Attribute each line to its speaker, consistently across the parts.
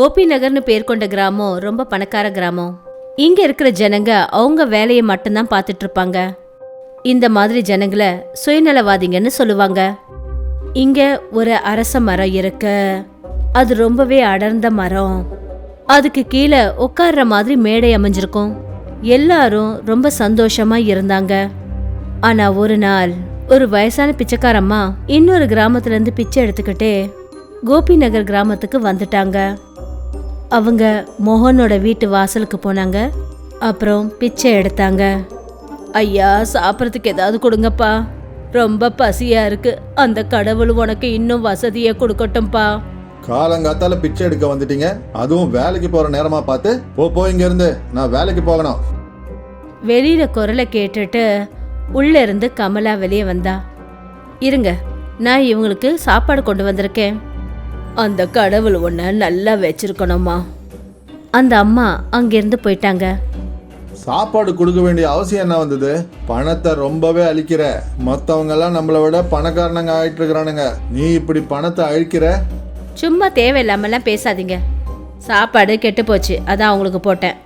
Speaker 1: கோபி நகர்னு பேர் கொண்ட கிராமம் ரொம்ப பணக்கார கிராமம். இங்க இருக்கிற ஜனங்க அவங்க வேலையை மட்டும்தான் பார்த்துட்டு இருப்பாங்க. இந்த மாதிரி ஜனங்களை சுயநலவாதிங்கன்னு சொல்லுவாங்க. இங்க ஒரு அரச மரம் இருக்கு. அது ரொம்பவே அடர்ந்த மரம். அதுக்கு கீழே உட்கார்ற மாதிரி மேடை அமைஞ்சிருக்கும். எல்லாரும் ரொம்ப சந்தோஷமா இருந்தாங்க. ஆனா ஒரு நாள் ஒரு வயசான பிச்சைக்காரம்மா இன்னொரு கிராமத்துல இருந்து பிச்சை எடுத்துக்கிட்டே கோபி நகர் கிராமத்துக்கு வந்துட்டாங்க. அவங்க மோகனோட வீட்டு வாசலுக்கு போனாங்க. அப்புறம் பிச்சை எடுத்தாங்க. ஐயா சாப்பிட்றதுக்கு ஏதாவது கொடுங்கப்பா. ரொம்ப பசியா இருக்கு. அந்த கடவுள் உனக்கு இன்னும் வசதியை கொடுக்கட்டும்பா.
Speaker 2: காலங்காத்தால பிச்சை எடுக்க வந்துட்டீங்க. அதுவும் வேலைக்கு போற நேரமா பார்த்து போ போ இங்க இருந்து நான் வேலைக்கு போகணும்.
Speaker 1: வெளியில குரலை கேட்டுட்டு உள்ள இருந்து கமலா வெளியே வந்தா. இருங்க நான் இவங்களுக்கு சாப்பாடு கொண்டு வந்திருக்கேன். அந்த கடவுள் உன்னை நல்லா வச்சிருக்கணுமா அந்த அம்மா அங்கிருந்து போயிட்டாங்க.
Speaker 2: சாப்பாடு கொடுக்க வேண்டிய அவசியம் என்ன வந்தது? பணத்தை ரொம்பவே அழிக்கிற. மத்தவங்க எல்லாம் நம்மளை விட பணக்காரனங்க ஆயிட்டு இருக்கிறானுங்க நீ இப்படி பணத்தை அழிக்கிற?
Speaker 1: சும்மா தேவையில்லாமலாம் பேசாதீங்க. சாப்பாடு கெட்டு போச்சு அதான் அவங்களுக்கு போட்டேன்.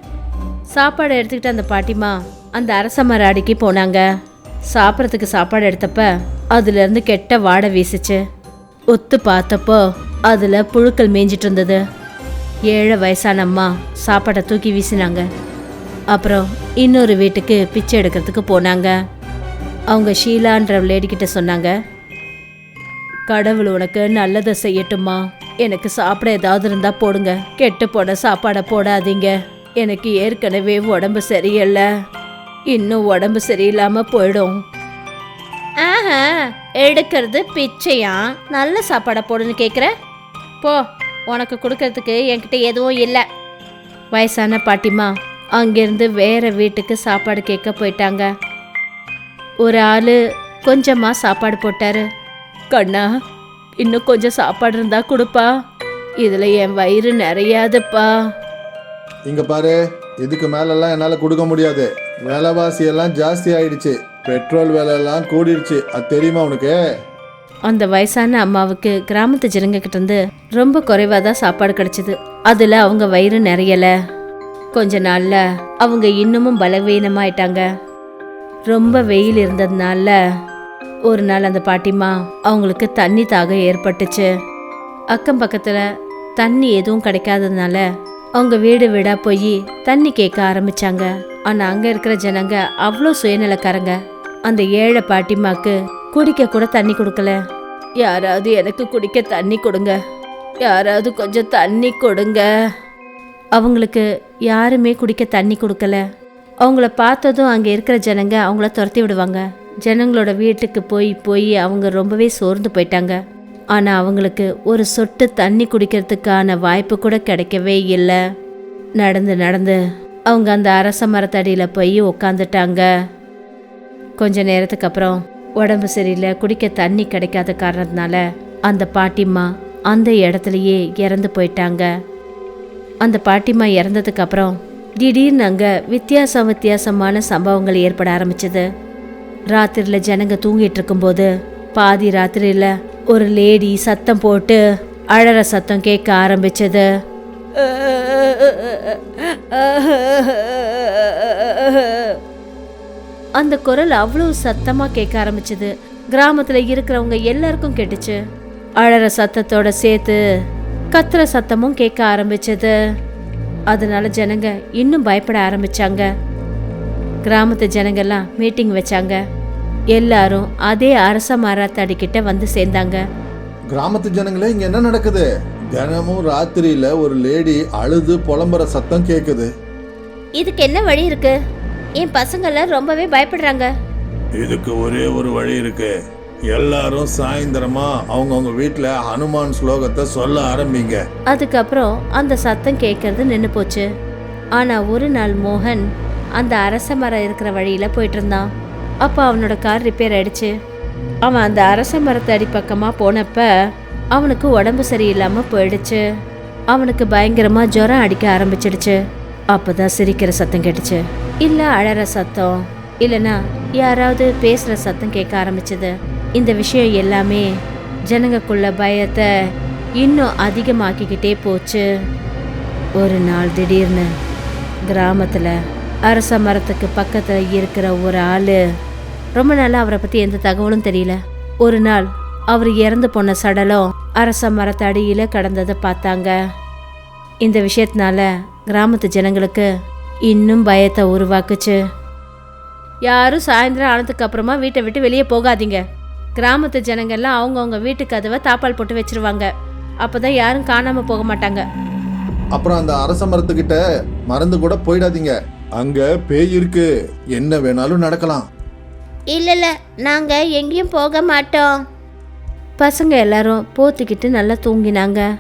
Speaker 1: சாப்பாடு எடுத்துக்கிட்டு அந்த பாட்டிமா அந்த அரச மர அடிக்கு போனாங்க. சாப்பிட்றதுக்கு சாப்பாடு எடுத்தப்ப அதுலேருந்து கெட்ட வாடை வீசுச்சு. ஒத்து பார்த்தப்போ அதில் புழுக்கள் மேய்ஞ்சிட்டு இருந்தது. ஏழை வயசான அம்மா சாப்பாடை தூக்கி வீசினாங்க. அப்புறம் இன்னொரு வீட்டுக்கு பிச்சை எடுக்கிறதுக்கு போனாங்க. அவங்க ஷீலான்ற லேடி கிட்ட சொன்னாங்க கடவுள் உனக்கு நல்லதை செய்யட்டுமா எனக்கு சாப்பிட ஏதாவது இருந்தா போடுங்க. கெட்டு போன சாப்பாடை போடாதீங்க. எனக்கு ஏற்கனவே உடம்பு சரியில்லை. இன்னும் உடம்பு சரியில்லாம போயிடும். ஆஹா எடுக்கிறது பிச்சையா? நல்ல சாப்பாடை போடுன்னு கேட்குற போ. உனக்கு கொடுக்கறதுக்கு என்கிட்ட எதுவும் இல்லை. வயசான பாட்டிமா அங்கிருந்து வேற வீட்டுக்கு சாப்பாடு கேட்க போயிட்டாங்க. ஒரு ஆளு கொஞ்சமா சாப்பாடு போட்டாரு. கண்ணா இன்னும் கொஞ்சம் சாப்பாடு இருந்தா கொடுப்பா. இதுல என் வயிறு நிறையாதுப்பா.
Speaker 2: இங்க பாரு இதுக்கு மேலெல்லாம் என்னால கொடுக்க முடியாது. விலைவாசி எல்லாம் ஜாஸ்தி ஆயிடுச்சு. பெட்ரோல் விலை எல்லாம் கூடிடுச்சு அது தெரியுமா உனக்கு?
Speaker 1: அந்த வயசான அம்மாவுக்கு கிராமத்து ஜனங்ககிட்டேருந்து இருந்து ரொம்ப குறைவாக தான் சாப்பாடு கிடைச்சிது. அதில் அவங்க வயிறு நிறையலை. கொஞ்ச நாளில் அவங்க இன்னமும் பலவீனமாயிட்டாங்க. ரொம்ப வெயில் இருந்ததுனால ஒரு நாள் அந்த பாட்டிமா அவங்களுக்கு தண்ணி தாகம் ஏற்பட்டுச்சு. அக்கம் பக்கத்தில் தண்ணி எதுவும் கிடைக்காததுனால அவங்க வீடு வீடாக போய் தண்ணி கேட்க ஆரம்பிச்சாங்க. ஆனால் அங்கே இருக்கிற ஜனங்க அவ்வளோ சுயநலக்காரங்க. அந்த ஏழை பாட்டிமாக்கு குடிக்க கூட தண்ணி கொடுக்கல. யாராவது எனக்கு குடிக்க தண்ணி கொடுங்க. யாராவது கொஞ்சம் தண்ணி கொடுங்க. அவங்களுக்கு யாருமே குடிக்க தண்ணி கொடுக்கல. அவங்கள பார்த்ததும் அங்கே இருக்கிற ஜனங்க அவங்கள துரத்தி விடுவாங்க. ஜனங்களோட வீட்டுக்கு போய் போய் அவங்க ரொம்பவே சோர்ந்து போயிட்டாங்க. ஆனால் அவங்களுக்கு ஒரு சொட்டு தண்ணி குடிக்கிறதுக்கான வாய்ப்பு கூட கிடைக்கவே இல்லை. நடந்து நடந்து அவங்க அந்த அரச மரத்தடியில் போய் உக்காந்துட்டாங்க. கொஞ்ச நேரத்துக்கு அப்புறம் உடம்பு சரியில்லை குடிக்க தண்ணி கிடைக்காத காரணத்தினால அந்த பாட்டிம்மா அந்த இடத்துலையே இறந்து போயிட்டாங்க. அந்த பாட்டிம்மா இறந்ததுக்கு அப்புறம் திடீர்னு அங்கே வித்தியாசம் வித்தியாசமான சம்பவங்கள் ஏற்பட ஆரம்பிச்சது. ராத்திரியில் ஜனங்க தூங்கிட்டு இருக்கும்போது பாதி ராத்திரியில் ஒரு லேடி சத்தம் போட்டு அழற சத்தம் கேட்க ஆரம்பிச்சது. அந்த குரல் அவ்வளவு சத்தமா கேட்க ஆரம்பிச்சது. கிராமத்துல இருக்கிறவங்க எல்லாருக்கும் கேட்டுச்சு. அழற சத்தத்தோட சேர்த்து கத்துற சத்தமும் கேட்க ஆரம்பிச்சது. அதனால ஜனங்க இன்னும் பயப்பட ஆரம்பிச்சாங்க. கிராமத்து ஜனங்கெல்லாம் மீட்டிங் வச்சாங்க. எல்லாரும் அதே அரச மரத்தடி கிட்ட வந்து சேர்ந்தாங்க.
Speaker 2: கிராமத்து ஜனங்களே இங்க என்ன நடக்குது? தினமும் ராத்திரியில ஒரு லேடி அழுது புலம்புற சத்தம் கேக்குது.
Speaker 1: இதுக்கு என்ன வழி இருக்கு? என் பசங்கெல்லாம் ரொம்பவே பயப்படுறாங்க.
Speaker 2: இதுக்கு ஒரே ஒரு வழி இருக்கு. எல்லாரும் சாயந்தரமா அவங்கவுங்க வீட்டுல ஹனுமான் ஸ்லோகத்தை சொல்ல ஆரம்பிங்க.
Speaker 1: அதுக்கப்புறம் அந்த சத்தம் கேட்கறது நின்று போச்சு. ஆனா ஒரு நாள் மோகன் அந்த அரச மரம் இருக்கிற வழியில போயிட்டு இருந்தான் அப்போ அவனோட கார் ரிப்பேர் ஆயிடுச்சு. அவன் அந்த அரச மரத்து அடி பக்கமா போனப்ப அவனுக்கு உடம்பு சரியில்லாம போயிடுச்சு. அவனுக்கு பயங்கரமா ஜுரம் அடிக்க ஆரம்பிச்சிடுச்சு. அப்பதான் சிரிக்கிற சத்தம் கேட்டுச்சு. இல்லை அழற சத்தம் இல்லைனா யாராவது பேசுகிற சத்தம் கேட்க ஆரம்பிச்சது. இந்த விஷயம் எல்லாமே ஜனங்கக்குள்ள பயத்தை இன்னும் அதிகமாக்கிக்கிட்டே போச்சு. ஒரு நாள் திடீர்னு கிராமத்தில் அரச மரத்துக்கு பக்கத்தில் இருக்கிற ஒரு ஆள் ரொம்ப நாளாக அவரை பற்றி எந்த தகவலும் தெரியல. ஒரு நாள் அவர் இறந்து போன சடலம் அரச மரத்தடியில் கடந்ததை பார்த்தாங்க. இந்த விஷயத்தினால கிராமத்து ஜனங்களுக்கு இன்னும் பயத்தை உருவாக்குச்சு. யாரும் சாயந்தரம் ஆனதுக்கு அப்புறமா வீட்டை விட்டு வெளியே போகாதீங்க. கிராமத்து ஜனங்கள்லாம் அவங்கவுங்க வீட்டு கதவை தாப்பால் போட்டு வச்சிருவாங்க. அப்பதான் யாரும் காணாம போக மாட்டாங்க.
Speaker 2: அப்புறம் அந்த அரச மரத்துக்கிட்ட மறந்து கூட போயிடாதீங்க. அங்க பேய் இருக்கு. என்ன வேணாலும் நடக்கலாம்.
Speaker 1: இல்ல இல்ல. நாங்க எங்கேயும் போக மாட்டோம். பசங்க எல்லாரும் போத்திக்கிட்டு நல்லா தூங்கினாங்க.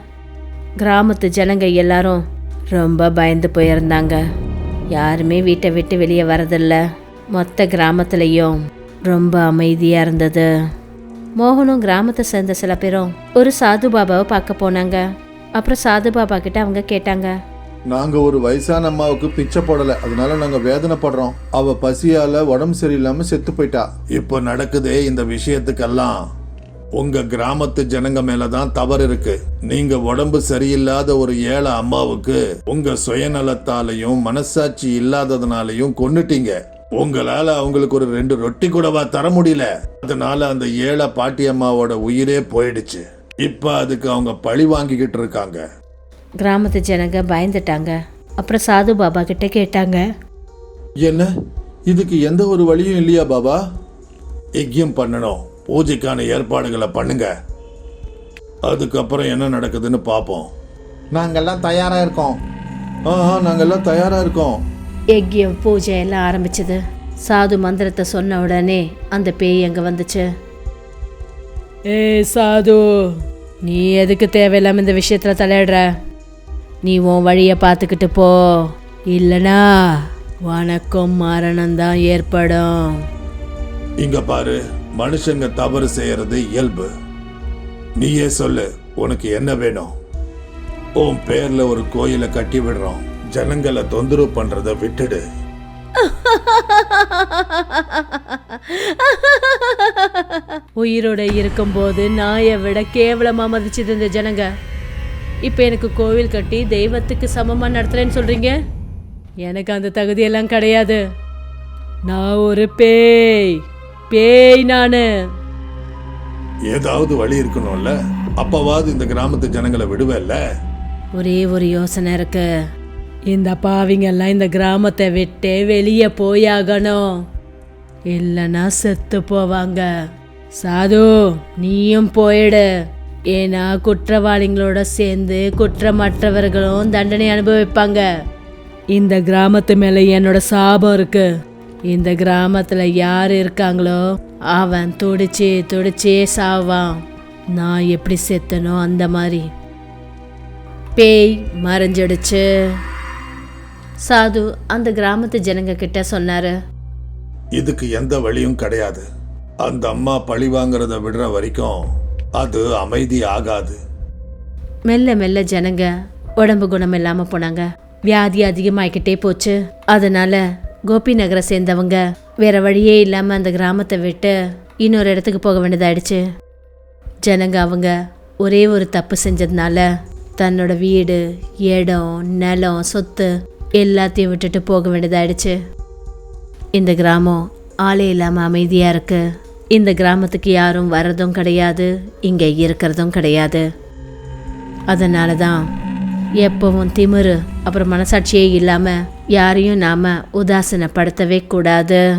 Speaker 1: கிராமத்து ஜனங்க எல்லாரும் ரொம்ப பயந்து போயிருந்தாங்க. யாருமே வீட்டை விட்டு வெளியே வரதில்ல. மொத்த கிராமத்துலேயும் ரொம்ப அமைதியா இருந்தது. மோகனும் கிராமத்தை சேர்ந்த சில பேரும் ஒரு சாது பாபாவை பார்க்க போனாங்க. அப்புறம் சாது பாபா கிட்ட அவங்க கேட்டாங்க.
Speaker 2: நாங்க ஒரு வயசான அம்மாவுக்கு பிச்சை போடல. அதனால நாங்க வேதனைப்படுறோம். அவ பசியால உடம்பு சரியில்லாம செத்து போயிட்டா. இப்போ நடக்குதே இந்த விஷயத்துக்கெல்லாம். உங்க கிராமத்து ஜனங்க மேலதான் தவறு இருக்கு. நீங்க உடம்பு சரியில்லாத ஒரு ஏழை அம்மாவுக்கு உங்க சுயநலத்தாலையும் மனசாட்சி இல்லாததுனாலையும் கொன்னுட்டீங்க. உங்களால அவங்களுக்கு ஒரு ரெண்டு ரொட்டி கூடவா தர முடியல. அதனால அந்த ஏழை பாட்டி அம்மாவோட உயிரே போயிடுச்சு. இப்ப அதுக்கு அவங்க பழி வாங்கிக்கிட்டு இருக்காங்க.
Speaker 1: கிராமத்து ஜனங்க பயந்துட்டாங்க. அப்புறம் சாது பாபா கிட்ட கேட்டாங்க.
Speaker 2: என்ன? இதுக்கு எந்த ஒரு வழியும் இல்லையா பாபா? யஜ்யம் பண்ணணும். பூஜைக்கான ஏற்பாடுகளை பண்ணுங்க. அதுக்கப்புறம் என்ன நடக்குதுன்னு பார்ப்போம் நாங்கெல்லாம் தயாரா இருக்கோம். ஆ ஆ, நாங்கெல்லாம் தயாரா இருக்கோம்.
Speaker 1: யஜ்யம் பூஜை எல்லாம் ஆரம்பிச்சது. சாது மந்திரத்தை சொன்ன உடனே அந்த பேய் அங்க வந்துச்சு. ஏ சாது நீ எதுக்கு தேவையில்லாம இந்த விஷயத்துல தலையிடுற? நீ உன் வழியை பார்த்துக்கிட்டு போ. இல்லனா உனக்கும் மரணம் தான் ஏற்படும்.
Speaker 2: இங்க பாரு. மனுஷங்க தவறு செய்யறது இயல்பு. நீயே சொல்லு உனக்கு என்ன வேணும்? உன் பேர்ல ஒரு கோயிலை கட்டி விடுறோம். ஜனங்களை தொந்தரவு பண்றத விட்டுடு.
Speaker 1: உயிரோட இருக்கும்போது நாயை விட கேவலமா மதிச்சது இந்த ஜனங்க. இப்போ எனக்கு கோவில் கட்டி தெய்வத்துக்கு சமமா நடத்துறேன்னு சொல்றீங்க? எனக்கு அந்த தகுதியெல்லாம் கிடையாது. நான் ஒரு பேய். பேய் நானு.
Speaker 2: ஏதாவது வழி இருக்கணும்ல? அப்பவாவது இந்த கிராமத்து ஜனங்களை விடுவேல்ல?
Speaker 1: ஒரே ஒரு யோசனை இருக்கு. இந்த பாவிங்கெல்லாம் இந்த கிராமத்தை விட்டே வெளியே போயாகணும். இல்லைன்னா செத்து போவாங்க. சாது நீயும் போயிடு. ஏன்னா குற்றவாளிகளோட சேர்ந்து குற்றமற்றவர்களும் தண்டனை அனுபவிப்பாங்க. இந்த கிராமத்து மேல என்னோட சாபம் இருக்கு. இந்த கிராமத்துல யார் இருக்காங்களோ அவன் துடிச்சு துடிச்சே சாவான். நான் எப்படி செத்தனோ அந்த மாதிரி. பேய் மறைஞ்சிடுச்சு. சாது அந்த கிராமத்து ஜனங்க கிட்ட சொன்னாரு.
Speaker 2: இதுக்கு எந்த வழியும் கிடையாது. அந்த அம்மா பழி வாங்குறத விடுற வரைக்கும் அது அமைதி ஆகாது.
Speaker 1: மெல்ல மெல்ல ஜனங்க உடம்பு குணம் இல்லாம போனாங்க. வியாதி அதிகமாயிக்கிட்டே போச்சு. அதனால கோபி நகரை சேர்ந்தவங்க. வேற வழியே இல்லாம அந்த கிராமத்தை விட்டு இன்னொரு இடத்துக்கு போக வேண்டியதாயிடுச்சு. ஜனங்க அவங்க ஒரே ஒரு தப்பு செஞ்சதுனால தன்னோட வீடு இடம் நிலம் சொத்து எல்லாத்தையும் விட்டுட்டு போக வேண்டியதாயிடுச்சு. இந்த கிராமம் ஆளே இல்லாமல் அமைதியாக இருக்கு. இந்த கிராமத்துக்கு யாரும் வர்றதும் கிடையாது இங்கே இருக்கிறதும் கிடையாது. அதனால தான் எப்பவும் திமிரு அப்புறம் மனசாட்சியே இல்லாமல் யாரையும் நாம் உதாசீனப்படுத்தவே கூடாது.